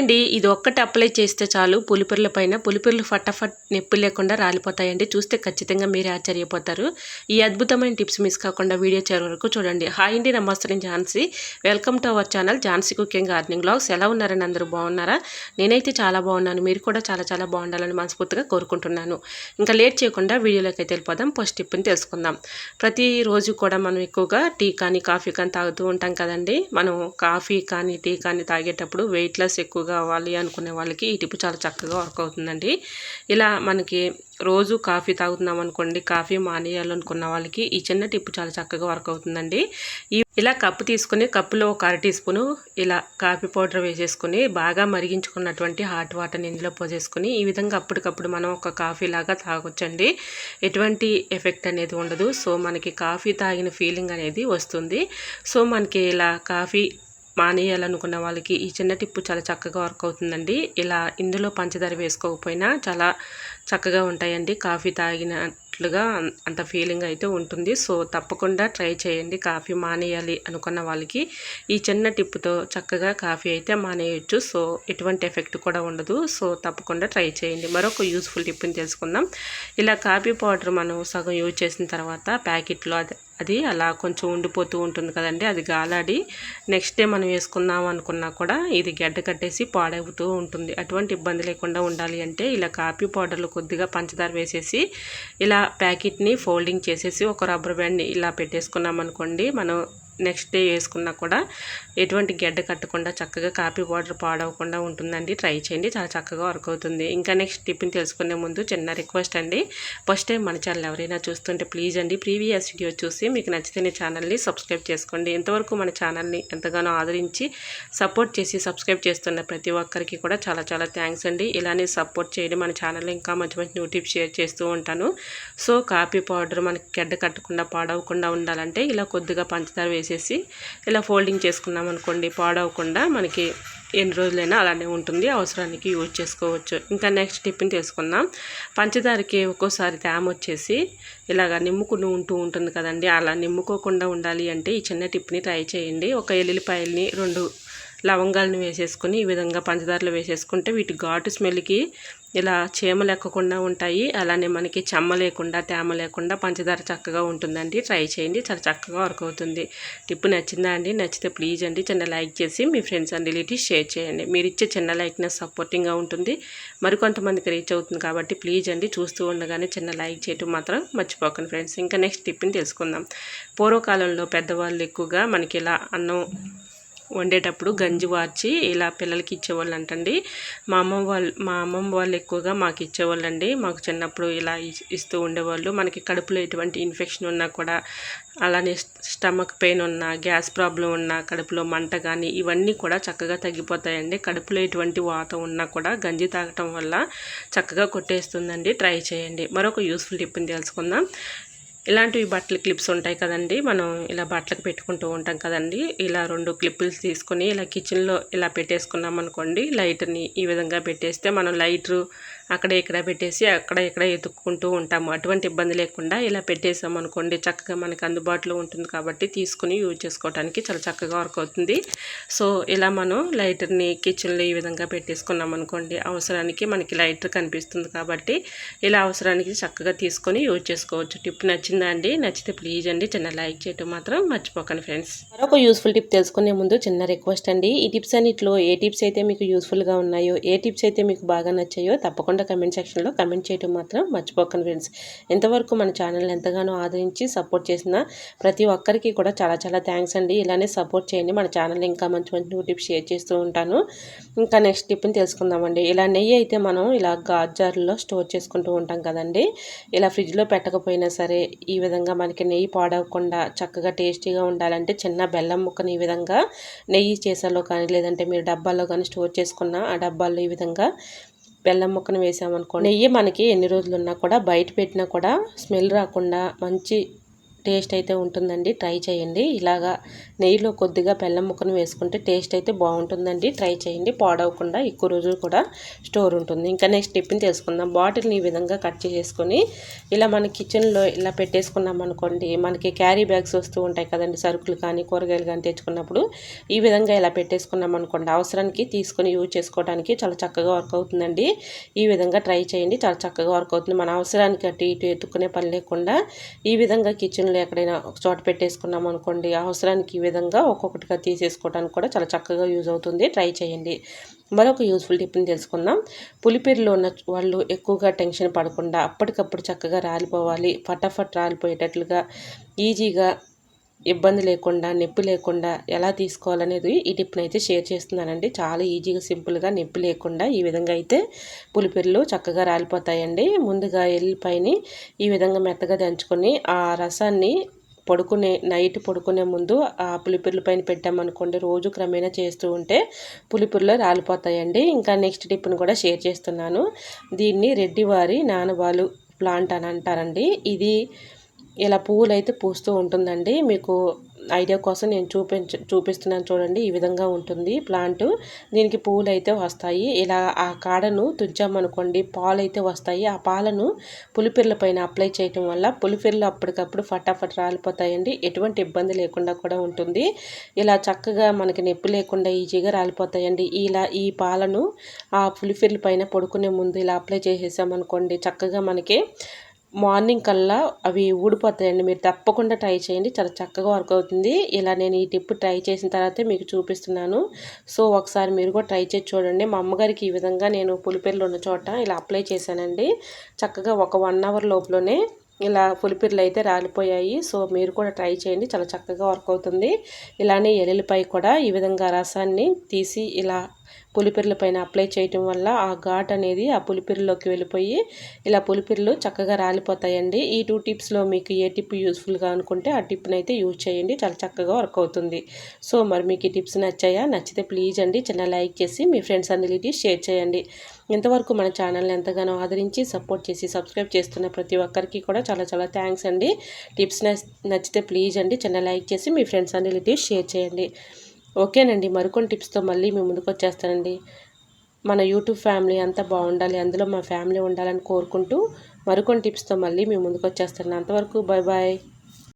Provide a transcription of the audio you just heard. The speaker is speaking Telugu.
అండి ఇది ఒక్కటి అప్లై చేస్తే చాలు. పులిపిర్ల పైన పులిపిర్లు ఫటాఫట్ నొప్పి లేకుండా రాలిపోతాయండి. చూస్తే ఖచ్చితంగా మీరే ఆశ్చర్యపోతారు. ఈ అద్భుతమైన టిప్స్ మిస్ కాకుండా వీడియో చేరే వరకు చూడండి. హాయ్ అండి నమస్తే నేను Jhansi. Welcome to our channel Jhansi cooking gardening blogs ఎలా ఉన్నారని అందరూ బాగున్నారా? నేనైతే చాలా బాగున్నాను. మీరు కూడా చాలా చాలా బాగుండాలని మనస్ఫూర్తిగా కోరుకుంటున్నాను. ఇంకా లేట్ చేయకుండా వీడియోలోకి అయితే వెళ్ళిపోదాం. ఫస్ట్ టిప్ని తెలుసుకుందాం. ప్రతిరోజు కూడా మనం ఎక్కువగా టీ కానీ కాఫీ కానీ తాగుతూ ఉంటాం కదండి. మనం కాఫీ కానీ టీ కానీ తాగేటప్పుడు వెయిట్ లాస్ ఎక్కువ కావాలి అనుకునే వాళ్ళకి ఈ టిప్ చాలా చక్కగా వర్క్ అవుతుందండి. ఇలా మనకి రోజు కాఫీ తాగుతున్నాం అనుకోండి కాఫీ మానేయాలనుకున్న వాళ్ళకి ఈ చిన్న టిప్ చాలా చక్కగా వర్క్ అవుతుందండి. ఈ ఇలా కప్పు తీసుకుని కప్పులో ఒక అర టీ స్పూను ఇలా కాఫీ పౌడర్ వేసేసుకుని బాగా మరిగించుకున్నటువంటి హాట్ వాటర్ని ఇందులో పోసేసుకుని ఈ విధంగా అప్పటికప్పుడు మనం ఒక కాఫీ లాగా తాగొచ్చండి. ఎటువంటి ఎఫెక్ట్ అనేది ఉండదు. సో మనకి కాఫీ తాగిన ఫీలింగ్ అనేది వస్తుంది. సో మనకి ఇలా కాఫీ మానేయాలనుకున్న వాళ్ళకి ఈ చిన్న టిప్పు చాలా చక్కగా వర్క్ అవుతుందండి. ఇలా ఇందులో పంచదార వేసుకోకపోయినా చాలా చక్కగా ఉంటాయండి. కాఫీ తాగినట్లుగా అంత ఫీలింగ్ అయితే ఉంటుంది. సో తప్పకుండా ట్రై చేయండి. కాఫీ మానేయాలి అనుకున్న వాళ్ళకి ఈ చిన్న టిప్పుతో చక్కగా కాఫీ అయితే మానేయచ్చు. సో ఎటువంటి ఎఫెక్ట్ కూడా ఉండదు. సో తప్పకుండా ట్రై చేయండి. మరొక యూస్ఫుల్ టిప్ని తెలుసుకుందాం. ఇలా కాఫీ పౌడర్ మనం సగం యూజ్ చేసిన తర్వాత ప్యాకెట్లో అది అలా కొంచెం ఉండిపోతూ ఉంటుంది కదండి అది గాలాడి నెక్స్ట్ డే మనం వేసుకుందాం అనుకున్నా కూడా ఇది గడ్డ కట్టేసి పాడవుతూ ఉంటుంది. అటువంటి ఇబ్బంది లేకుండా ఉండాలి అంటే ఇలా కాఫీ పౌడర్లు కొద్దిగా పంచదార వేసేసి ఇలా ప్యాకెట్ని ఫోల్డింగ్ చేసేసి ఒక రబ్బర్ బ్యాండ్ని ఇలా పెట్టేసుకున్నాం అనుకోండి మనం నెక్స్ట్ డే వేసుకున్నా కూడా ఎటువంటి గడ్డ కట్టకుండా చక్కగా కాఫీ పౌడర్ పాడవకుండా ఉంటుందండి. ట్రై చేయండి. చాలా చక్కగా వర్క్ అవుతుంది. ఇంకా నెక్స్ట్ టిఫిన్ తెలుసుకునే ముందు చిన్న రిక్వెస్ట్ అండి. ఫస్ట్ టైం మన ఛానల్ ఎవరైనా చూస్తుంటే ప్లీజ్ అండి ప్రీవియస్ వీడియో చూసి మీకు నచ్చితే ఛానల్ని సబ్స్క్రైబ్ చేసుకోండి. ఇంతవరకు మన ఛానల్ని ఎంతగానో ఆదరించి సపోర్ట్ చేసి సబ్స్క్రైబ్ చేస్తున్న ప్రతి ఒక్కరికి కూడా చాలా చాలా థ్యాంక్స్ అండి. ఇలానే సపోర్ట్ చేయడం మన ఛానల్లో ఇంకా మంచి మంచి న్యూ టిప్స్ షేర్ చేస్తూ ఉంటాను. సో కాఫీ పౌడర్ మనకి గడ్డ కట్టకుండా పాడవకుండా ఉండాలంటే ఇలా కొద్దిగా పంచదార వేసి చేసేసి ఇలా ఫోల్డింగ్ చేసుకున్నాం అనుకోండి పాడవకుండా మనకి ఎన్ని రోజులైనా అలానే ఉంటుంది. అవసరానికి యూజ్ చేసుకోవచ్చు. ఇంకా నెక్స్ట్ టిఫిన్ తీసుకుందాం. పంచదారకి ఒక్కోసారి తేమ వచ్చేసి ఇలాగ నిమ్ముకుని ఉంటూ ఉంటుంది కదండి. అలా నిమ్ముకోకుండా ఉండాలి అంటే ఈ చిన్న టిప్ని ట్రై చేయండి. ఒక ఎల్లుల్లిపాయల్ని రెండు లవంగాలను వేసేసుకుని ఈ విధంగా పంచదారలు వేసేసుకుంటే వీటి ఘాటు స్మెల్కి ఇలా చీమ లెక్కకుండా ఉంటాయి. అలానే మనకి చెమ్మ లేకుండా తేమ లేకుండా పంచదార చక్కగా ఉంటుందండి. ట్రై చేయండి. చాలా చక్కగా వర్క్ అవుతుంది. టిప్పు నచ్చిందా అండి? నచ్చితే ప్లీజ్ అండి. చిన్న లైక్ చేసి మీ ఫ్రెండ్స్ అండ్ రిలేటివ్స్ షేర్ చేయండి. మీరు ఇచ్చే చిన్న లైక్నెస్ సపోర్టింగ్గా ఉంటుంది. మరికొంతమందికి రీచ్ అవుతుంది కాబట్టి ప్లీజ్ అండి. చూస్తూ ఉండగానే చిన్న లైక్ చేయటం మాత్రం మర్చిపోకండి ఫ్రెండ్స్. ఇంకా నెక్స్ట్ టిప్ని తెలుసుకుందాం. పూర్వకాలంలో పెద్దవాళ్ళు ఎక్కువగా మనకి ఇలా అన్నం వండేటప్పుడు గంజి వార్చి ఇలా పిల్లలకి ఇచ్చేవాళ్ళు అంటండి మా అమ్మమ్మ వాళ్ళు మా అమ్మమ్మ వాళ్ళు ఎక్కువగా మాకు ఇచ్చేవాళ్ళు అండి మాకు చిన్నప్పుడు ఇలా ఇస్తూ ఉండేవాళ్ళు. మనకి కడుపులో ఎటువంటి ఇన్ఫెక్షన్ ఉన్నా కూడా అలానే స్టమక్ పెయిన్ ఉన్న గ్యాస్ ప్రాబ్లం ఉన్న కడుపులో మంట కానీ ఇవన్నీ కూడా చక్కగా తగ్గిపోతాయండి. కడుపులో ఎటువంటి వాత ఉన్నా కూడా గంజి తాగటం వల్ల చక్కగా కొట్టేస్తుందండి. ట్రై చేయండి. మరొక యూస్ఫుల్ టిప్ని తెలుసుకుందాం. ఇలాంటివి బట్టల క్లిప్స్ ఉంటాయి కదండి. మనం ఇలా బట్టలకు పెట్టుకుంటూ ఉంటాం కదండి. ఇలా రెండు క్లిప్పులు తీసుకొని ఇలా కిచెన్లో ఇలా పెట్టేసుకున్నాం అనుకోండి లైట్ని ఈ విధంగా పెట్టేస్తే మనం లైటరు అక్కడ ఇక్కడ పెట్టేసి అక్కడ ఇక్కడ ఎత్తుక్కుంటూ ఉంటాము. అటువంటి ఇబ్బంది లేకుండా ఇలా పెట్టేసాం అనుకోండి చక్కగా మనకి అందుబాటులో ఉంటుంది కాబట్టి తీసుకుని యూజ్ చేసుకోవడానికి చాలా చక్కగా వర్క్ అవుతుంది. సో ఇలా మనం లైటర్ని కిచెన్లో ఈ విధంగా పెట్టేసుకున్నాం అనుకోండి అవసరానికి మనకి లైటర్ కనిపిస్తుంది కాబట్టి ఇలా అవసరానికి చక్కగా తీసుకొని యూజ్ చేసుకోవచ్చు. టిప్ నచ్చిందా అండి? నచ్చితే ప్లీజ్ అండి చిన్న లైక్ చేయటం మాత్రం మర్చిపోకండి ఫ్రెండ్స్. మరొక యూస్ఫుల్ టిప్ తెలుసుకునే ముందు చిన్న రిక్వెస్ట్ అండి. ఈ టిప్స్ అన్నిట్లో ఏ టిప్స్ అయితే మీకు యూస్ఫుల్గా ఉన్నాయో ఏ టిప్స్ అయితే మీకు బాగా నచ్చాయో తప్పకుండా తప్పకుండా కమెంట్ సెక్షన్లో కమెంట్ చేయడం మాత్రం మర్చిపోకండి ఫ్రెండ్స్. ఎంతవరకు మన ఛానల్ ఎంతగానో ఆదరించి సపోర్ట్ చేసిన ప్రతి ఒక్కరికి కూడా చాలా చాలా థ్యాంక్స్ అండి. ఇలానే సపోర్ట్ చేయండి. మన ఛానల్ ఇంకా మంచి మంచి టిప్స్ షేర్ చేస్తూ ఉంటాను. ఇంకా నెక్స్ట్ టిప్ని తెలుసుకుందామండి. ఇలా నెయ్యి అయితే మనం ఇలా గాజార్లో స్టోర్ చేసుకుంటూ ఉంటాం కదండి. ఇలా ఫ్రిడ్జ్లో పెట్టకపోయినా సరే ఈ విధంగా మనకి నెయ్యి పాడవకుండా చక్కగా టేస్టీగా ఉండాలంటే చిన్న బెల్లం ముక్కని ఈ విధంగా నెయ్యి చేసాలో కానీ లేదంటే మీరు డబ్బాల్లో కానీ స్టోర్ చేసుకున్న ఆ డబ్బాల్లో ఈ విధంగా బెల్లం ముక్కను వేసామనుకోండి. నెయ్యి మనకి ఎన్ని రోజులు ఉన్నా కూడా బయట పెట్టినా కూడా స్మెల్ రాకుండా మంచి టేస్ట్ అయితే ఉంటుందండి. ట్రై చేయండి. ఇలాగా నెయ్యిలో కొద్దిగా బెల్లం ముక్కను వేసుకుంటే టేస్ట్ అయితే బాగుంటుందండి. ట్రై చేయండి. పాడవకుండా ఎక్కువ రోజులు కూడా స్టోర్ ఉంటుంది. ఇంకా నెక్స్ట్ టిఫిన్ తెలుసుకుందాం బాటిల్ని ఈ విధంగా కట్ చేసుకొని ఇలా మన కిచెన్లో ఇలా పెట్టేసుకున్నాం అనుకోండి మనకి క్యారీ బ్యాగ్స్ వస్తూ ఉంటాయి కదండి. సరుకులు కానీ కూరగాయలు కానీ తెచ్చుకున్నప్పుడు ఈ విధంగా ఇలా పెట్టేసుకున్నాం అనుకోండి అవసరానికి తీసుకొని యూజ్ చేసుకోవడానికి చాలా చక్కగా వర్క్ అవుతుందండి. ఈ విధంగా ట్రై చేయండి. చాలా చక్కగా వర్క్ అవుతుంది. మన అవసరానికి అటు ఇటు ఎత్తుకునే పని లేకుండా ఈ విధంగా కిచెన్లో ఎక్కడైనా ఒక చోట పెట్టేసుకున్నాం అనుకోండి అవసరానికి ఈ విధంగా ఒక్కొక్కటిగా తీసేసుకోవడానికి కూడా చాలా చక్కగా యూజ్ అవుతుంది. ట్రై చేయండి. మరొక యూస్ఫుల్ టిప్ని తెలుసుకుందాం. పులిపిరిలో ఉన్న వాళ్ళు ఎక్కువగా టెన్షన్ పడకుండా అప్పటికప్పుడు చక్కగా రాలిపోవాలి. ఫటాఫట్ రాలిపోయేటట్లుగా ఈజీగా ఇబ్బంది లేకుండా నొప్పి లేకుండా ఎలా తీసుకోవాలనేది ఈ టిప్ని అయితే షేర్ చేస్తున్నానండి. చాలా ఈజీగా సింపుల్గా నొప్పి లేకుండా ఈ విధంగా అయితే పులిపిర్లు చక్కగా రాలిపోతాయండి. ముందుగా ఎల్లిపైని ఈ విధంగా మెత్తగా దంచుకొని ఆ రసాన్ని పడుకునే నైట్ పడుకునే ముందు ఆ పులిపిర్ల పైన పెట్టామనుకోండి రోజు క్రమేణా చేస్తూ ఉంటే పులిపిర్లు రాలిపోతాయండి. ఇంకా నెక్స్ట్ టిప్ని కూడా షేర్ చేస్తున్నాను. దీన్ని రెడ్డివారి నానవాలు ప్లాంట్ అని అంటారండి. ఇది ఇలా పువ్వులు అయితే పూస్తూ ఉంటుందండి. మీకు ఐడియా కోసం నేను చూపించ చూపిస్తున్నాను చూడండి. ఈ విధంగా ఉంటుంది ప్లాంట్. దీనికి పువ్వులు అయితే వస్తాయి. ఇలా ఆ కాడను తుంచామనుకోండి పాలు అయితే వస్తాయి. ఆ పాలను పులిపిర్ల పైన అప్లై చేయటం వల్ల పులిపిర్లు అప్పటికప్పుడు ఫటాఫట్ రాలిపోతాయండి. ఎటువంటి ఇబ్బంది లేకుండా కూడా ఉంటుంది. ఇలా చక్కగా మనకి నొప్పి లేకుండా ఈజీగా రాలిపోతాయండి. ఇలా ఈ పాలను ఆ పులిపిర్ల పైన పడుకునే ముందు ఇలా అప్లై చేసేసామనుకోండి చక్కగా మనకి మార్నింగ్ కల్లా అవి ఊడిపోతాయండి. మీరు తప్పకుండా ట్రై చేయండి. చాలా చక్కగా వర్క్ అవుతుంది. ఇలా నేను ఈ టిప్ ట్రై చేసిన తర్వాతే మీకు చూపిస్తున్నాను. సో ఒకసారి మీరు కూడా ట్రై చేసి చూడండి. మా అమ్మగారికి ఈ విధంగా నేను పులిపేర్లు ఉన్న చోట ఇలా అప్లై చేశానండి. చక్కగా ఒక వన్ అవర్ లోపలనే ఇలా పులిపిర్లు అయితే రాలిపోయాయి. సో మీరు కూడా ట్రై చేయండి. చాలా చక్కగా వర్క్ అవుతుంది. ఇలానే ఎల్లుల్లిపై కూడా ఈ విధంగా రసాన్ని తీసి ఇలా పులిపిర్ల పైన అప్లై చేయటం వల్ల ఆ ఘాట్ అనేది ఆ పులిపిరిలోకి వెళ్ళిపోయి ఇలా పులిపిర్లు చక్కగా రాలిపోతాయండి. ఈ టూ టిప్స్లో మీకు ఏ టిప్ యూస్ఫుల్గా అనుకుంటే ఆ టిప్ని అయితే యూజ్ చేయండి. చాలా చక్కగా వర్క్ అవుతుంది. సో మరి మీకు ఈ టిప్స్ నచ్చాయా? నచ్చితే ప్లీజ్ అండి. చిన్న లైక్ చేసి మీ ఫ్రెండ్స్ అందరికీ షేర్ చేయండి. ఇంతవరకు మన ఛానల్ని ఎంతగానో ఆదరించి సపోర్ట్ చేసి సబ్స్క్రైబ్ చేస్తున్న ప్రతి ఒక్కరికి కూడా చాలా చాలా థ్యాంక్స్ అండి. టిప్స్ నచ్చితే ప్లీజ్ అండి. చిన్న లైక్ చేసి మీ ఫ్రెండ్స్ అందరికీ షేర్ చేయండి. ఓకేనండి మరికొన్ని టిప్స్తో మళ్ళీ మేము ముందుకు వచ్చేస్తానండి. మన యూట్యూబ్ ఫ్యామిలీ అంతా బాగుండాలి అందులో మా ఫ్యామిలీ ఉండాలని కోరుకుంటూ మరికొన్ని టిప్స్తో మళ్ళీ మేము ముందుకు వచ్చేస్తాను అంతవరకు బాయ్ బాయ్